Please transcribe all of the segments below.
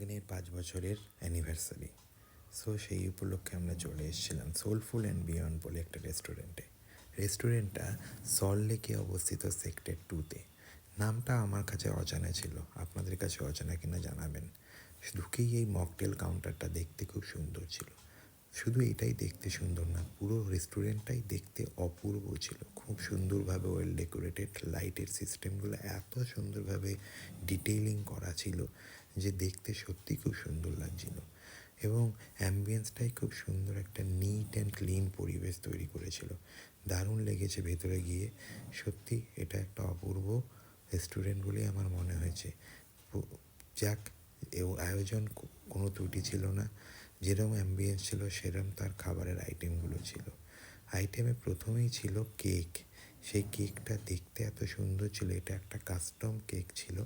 ভাগ্নের পাঁচ বছরের anniversary so সেই উপলক্ষে আমরা চলে এসেছিলাম সোলফুল অ্যান্ড বিয়ন্ড বলে একটা রেস্টুরেন্টে রেস্টুরেন্টটা সল্ট লেকে অবস্থিত সেক্টর টুতে নামটা আমার কাছে অজানা ছিল। আপনাদের কাছে অজানা কিনা জানাবেন। ঢুকেই এই মকটেল কাউন্টারটা দেখতে খুব সুন্দর ছিল। শুধু এটাই দেখতে সুন্দর না, পুরো রেস্টুরেন্টটাই দেখতে অপূর্ব ছিল। খুব সুন্দরভাবে ওয়েল ডেকোরেটেড লাইটের সিস্টেমগুলো এত সুন্দরভাবে ডিটেইলিং করা ছিল। যে দেখতে সত্যি খুব সুন্দর লাগছিল। এবং অ্যাম্বিয়েন্সটাই খুব সুন্দর একটা নিট অ্যান্ড ক্লিন পরিবেশ তৈরি করেছিল। দারুণ লেগেছে ভেতরে গিয়ে। সত্যি এটা একটা অপূর্ব রেস্টুরেন্ট বলেই আমার মনে হয়েছে। যাক আয়োজন কোনো ত্রুটি ছিল না। যেরকম অ্যাম্বিয়েন্স ছিল সেরকম তার খাবারের আইটেমগুলো ছিল। আইটেমে প্রথমেই ছিল কেক সেই কেকটা দেখতে এত সুন্দর ছিল, এটা একটা কাস্টম কেক ছিল।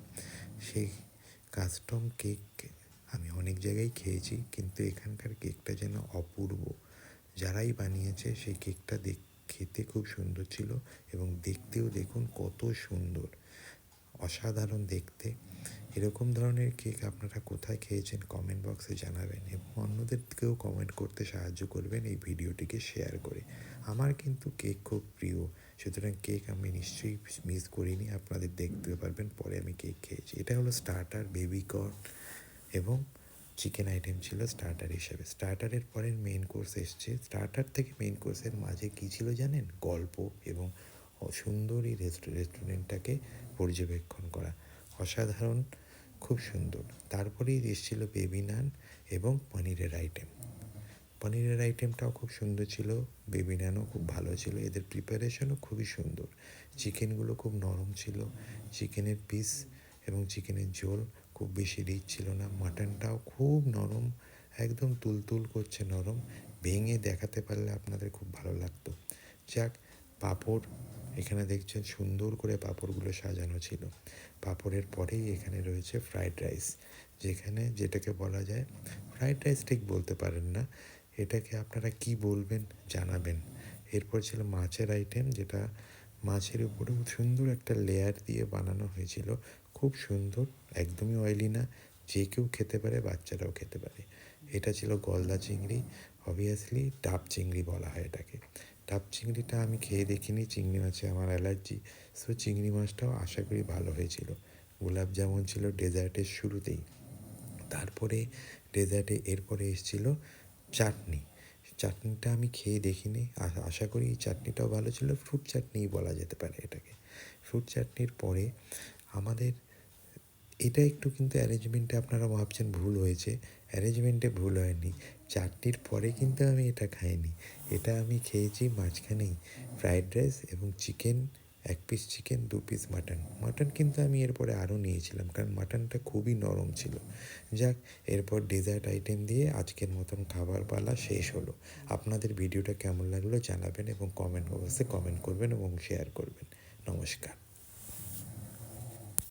সেই কাস্টম কেক আমি অনেক জায়গায় খেয়েছি, কিন্তু এখানকার কেকটা যেন অপূর্ব। যারাই বানিয়েছে সেই কেকটা দেখ, খেতে খুব সুন্দর ছিল এবং দেখতেও দেখুন কত সুন্দর। অসাধারণ দেখতে। এরকম ধরনের কেক আপনারা কোথায় খেয়েছেন কমেন্ট বক্সে জানাবেন এবং অন্যদেরকেও কমেন্ট করতে সাহায্য করবেন এই ভিডিওটিকে শেয়ার করে। আমার কিন্তু কেক খুব প্রিয়, সুতরাং কেক আমি নিশ্চয়ই মিস করিনি, আপনাদের দেখতে পারবেন, পরে আমি কেক খেয়েছি। এটা হলো স্টার্টার বেবি কর্ন এবং চিকেন আইটেম ছিল স্টার্টার হিসেবে। স্টার্টারের পরে মেন কোর্স এসছে। স্টার্টার থেকে মেন কোর্সের মাঝে কী ছিল জানেন? গল্প এবং সুন্দরী রেস্টুরেন্টটাকে পর্যবেক্ষণ করা। অসাধারণ খুব সুন্দর। তারপরেই এসেছিল বেবি নান এবং পনিরের আইটেম পনিরের আইটেমটাও খুব সুন্দর ছিল বেবি নানও খুব ভালো ছিল। এদের প্রিপারেশনও খুবই সুন্দর। চিকেনগুলো খুব নরম ছিল। চিকেনের পিস এবং চিকেনের ঝোল খুব বেশি রিচ ছিল না। মাটনটাও খুব নরম, একদম তুলতুল করছে নরম। ভেঙে দেখাতে পারলে আপনাদের খুব ভালো লাগতো। যাক, পাঁপড় এখানে দেখছেন সুন্দর করে পাঁপড়গুলো সাজানো ছিল। পাঁপড়ের পরেই এখানে রয়েছে ফ্রাইড রাইস যেখানে যেটাকে বলা যায় ফ্রাইড রাইস ঠিক বলতে পারেন না, এটাকে আপনারা কি বলবেন জানাবেন। এরপর ছিল মাছের আইটেম যেটা মাছের উপরেও সুন্দর একটা লেয়ার দিয়ে বানানো হয়েছিল। খুব সুন্দর, একদমই অয়েলি না, যে কেউ খেতে পারে, বাচ্চারাও খেতে পারে। এটা ছিল গলদা চিংড়ি অবভিয়াসলি ডাব চিংড়ি বলা হয় এটাকে। ডাব চিংড়িটা আমি খেয়ে দেখিনি, চিংড়ি মাছে আমার অ্যালার্জি। সো চিংড়ি মাছটাও আশা করি ভালো হয়েছিল। গোলাপ জামুন ছিল ডেজার্টের শুরুতেই। তারপরে ডেজার্টে এরপরে এসেছিল চাটনি। চাটনিটা আমি খেয়ে দেখিনি। আশা করি এই চাটনিটাও ভালো ছিল। ফ্রুট চাটনিই বলা যেতে পারে এটাকে। ফ্রুট চাটনির পরে আমাদের এটা একটু কিন্তু অ্যারেঞ্জমেন্টে আপনারা ভাবছেন ভুল হয়েছে। অ্যারেঞ্জমেন্টে ভুল হয়নি। চারটির পরে কিন্তু আমি এটা খাইনি। এটা আমি খেয়েছি মাঝখানেই ফ্রাইড রাইস এবং চিকেন এক পিস চিকেন দু পিস মাটন মাটন কিন্তু আমি এরপরে আরও নিয়েছিলাম কারণ মাটনটা খুবই নরম ছিল। যাক, এরপর ডেজার্ট আইটেম দিয়ে আজকের মতন খাবার পালা শেষ হলো। আপনাদের ভিডিওটা কেমন লাগল জানাবেন এবং কমেন্ট বক্সে কমেন্ট করবেন এবং শেয়ার করবেন। নমস্কার।